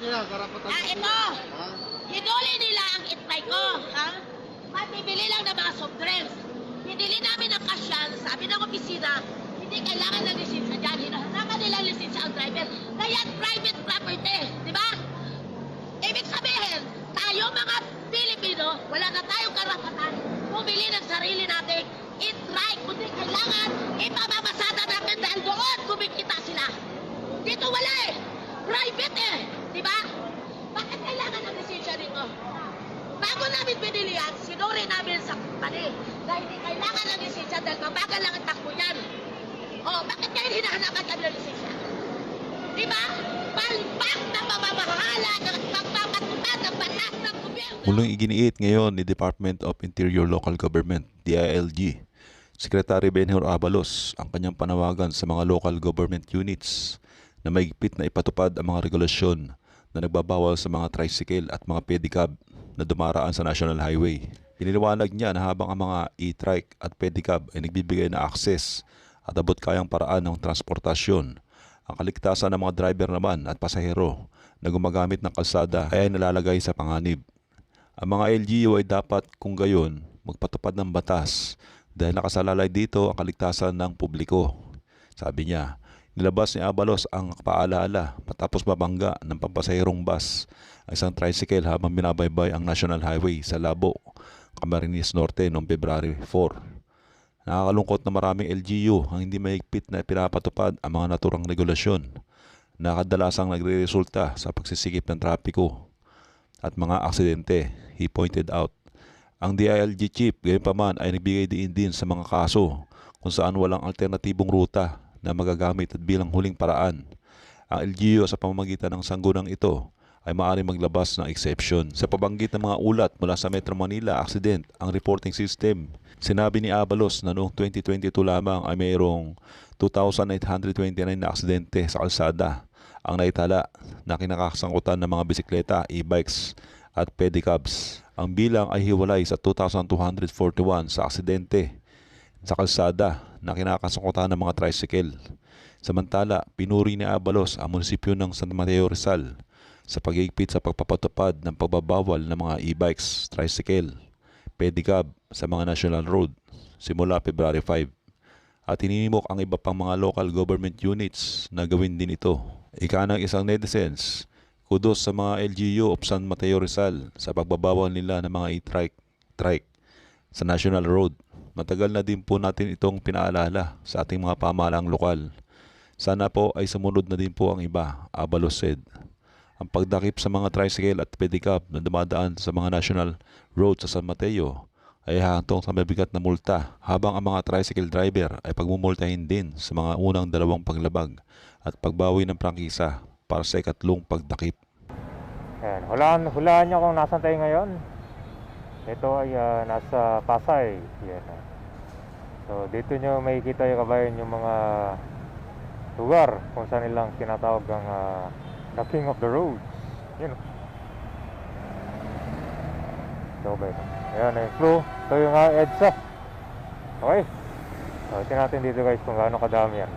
nila, karapatan Ah, ito! Ha? Hinuli nila ang itry ko, ha? At bibili lang ng mga soft drinks. Binili namin ng kasyan, sabi ng opisina, hindi kailangan ng lisensya dyan. Hinahanapan nila ang lisensya ang driver. Na yan, private property, di ba? Ibig sabihin, tayo mga Pilipino, wala na tayong karapatan bumili ng sarili nating itry. Kundi kailangan ipamamasada natin dahil doon kumikita sila. Dito wala eh. Private eh. Di ba? Bakit kailangan ng lisensya dito? Bago namin binili yan, sinuri namin sa company na hindi kailangan ng lisensya dahil mabagal lang ang takbo yan. Oh, bakit kayo hinahanapan kami ng lisensya? Di ba? Palpak na pamamahala ng pagpapatupad ng batas ng gobyerno. Muling iginiit ngayon ni Department of Interior Local Government, DILG, Secretary Benhur Abalos ang kanyang panawagan sa mga local government units na maigpit na ipatupad ang mga regulasyon na nagbabawal sa mga tricycle at mga pedicab na dumaraan sa National Highway. Piniliwanag niya na habang ang mga e-trike at pedicab ay nagbibigay na access at abot kayang paraan ng transportasyon, ang kaligtasan ng mga driver naman at pasahero na gumagamit ng kalsada ay nalalagay sa panganib. Ang mga LGU ay dapat kung gayon magpatupad ng batas dahil nakasalalay dito ang kaligtasan ng publiko. Sabi niya, nilabas ni Abalos ang paalaala matapos mabangga ng pampasaherong bus ang isang tricycle habang binabaybay ang National Highway sa Labo, Camarines Norte noong February 4. Nakakalungkot na maraming LGU ang hindi mahigpit na pinapatupad ang mga naturang regulasyon na kadalasang nagre-resulta sa pagsisikip ng trapiko at mga aksidente, he pointed out. Ang DILG chief gayon pa man ay nagbigay diin din sa mga kaso kung saan walang alternatibong ruta na magagamit at bilang huling paraan. Ang LGU sa pamamagitan ng sanggunang ito ay maaari maglabas ng exception. Sa pabanggit ng mga ulat mula sa Metro Manila Accident, ang reporting system, sinabi ni Abalos na noong 2022 lamang ay mayroong 2,829 na aksidente sa kalsada ang naitala na kinakasangkutan ng mga bisikleta, e-bikes at pedicabs. Ang bilang ay hiwalay sa 2,241 sa aksidente sa kalsada na kinakasangkutan ng mga tricycle. Samantala, pinuri ni Abalos ang munisipyo ng San Mateo Rizal sa pagigpit sa pagpapatupad ng pagbabawal ng mga e-bikes, tricycle, pedicab sa mga national road simula February 5 at hininimok ang iba pang mga local government units na gawin din ito. Ika ng isang netizens, kudos sa mga LGU of San Mateo Rizal sa pagbabawal nila ng mga e-trike trike sa national road. Matagal na din po natin itong pinaalala sa ating mga pamahalang lokal. Sana po ay sumunod na din po ang iba, Abalos said. Ang pagdakip sa mga tricycle at pedicab na dumadaan sa mga national road sa San Mateo ay hahantong sa mabigat na multa habang ang mga tricycle driver ay pagmumultahin din sa mga unang dalawang paglabag at pagbawi ng prangkisa para sa ikatlong pagdakip. Ayan, hulaan, hulaan nyo kung nasan tayo ngayon. Ito ay ah, nasa Pasay. Yan. ah. So, dito nyo makikita yung kabayan yung mga lugar kung saan nilang tinatawag ang ah, the king of the roads. Yun. oh. So, ba ito? Ayan, yung flow. Ito yung uh, EDSA. Okay. So, tingnan natin dito guys kung gaano kadami yan.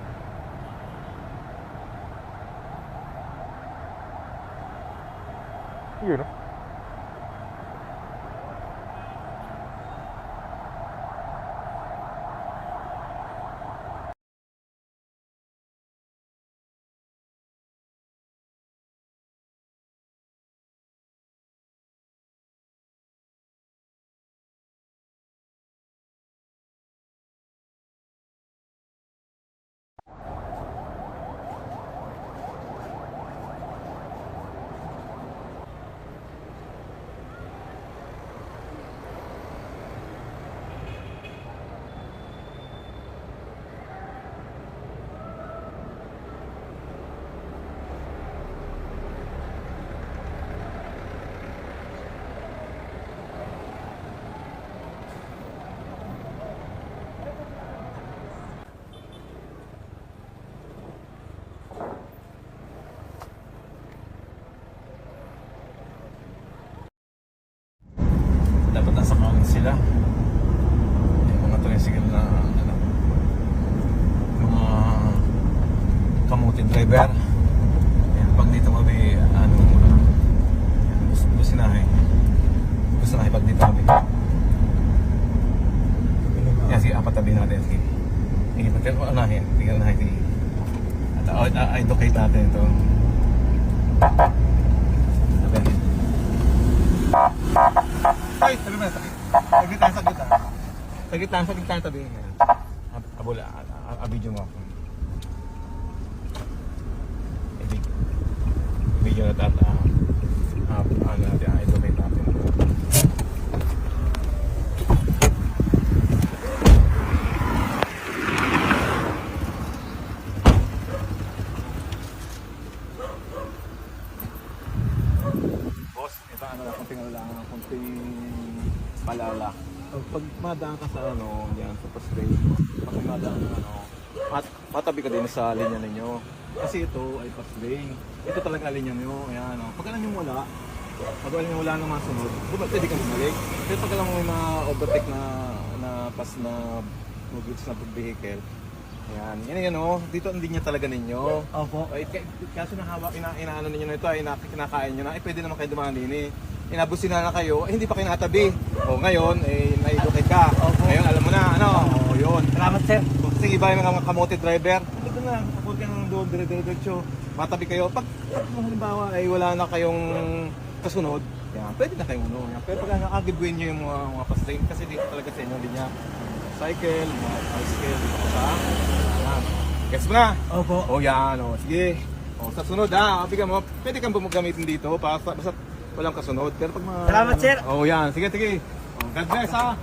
nila yung mga tricycle na ano, yung mga kamuti driver. Yan, pag dito kami ano uh, businahe businahe pag dito kami. Yan si apat tabi natin sige. Hindi pa tayo oh, anahin tingnan natin sige. At uh, educate natin ito. Ay, talaga na, sakit. Saglit lang, saglit lang. Saglit lang, saglit lang tabihin mo. Abula, abidyo mo ako. Abidyo na tata. Ah, ah, ano ah, natin, idol. Pag, pag madaan ka sa ano, yan, sa pastrate, pag may madaan ka ano, mat, matabi ka din sa linya ninyo. Kasi ito ay pastrate. Ito talaga linya nyo, ayan o. Pag alam nyo wala, pag alam nyo wala namang sunod, bumalik, pwede kang bumalik. Pero pag alam mo may mga overtake na, na pas na goods na vehicle, Ayan, yan yan o. Dito hindi niya talaga ninyo. Opo. Ay, kaso nahawa, ina, inaano ninyo na ito, ay ina, kinakain nyo na, eh pwede naman kayo dumaan din eh. Inabusin na na kayo, eh hindi pa kinatabi. O ngayon, eh naidukit ka. Opo. Ngayon, alam mo na, ano, o yun. Salamat, sir. Kasi iba yung mga kamote driver, ito na, kapag ka nang doon, dire-diretso, matabi kayo. Pag, pag halimbawa ay wala na kayong kasunod, yan, pwede na kayong ano. Yan. Pero pag nakagibwin nyo yung mga, mga pastrain, kasi dito talaga sa inyo, hindi niya cycle, mga bicycle, dito sa, yan. Guess mo na? Opo. O yan, o. Sige. O, sa sunod ha, bigyan mo, pwede kang gamitin dito, basta, basta walang kasunod. Pero pag mga... Salamat, sir. O yan, sige, sige. O, God bless ha.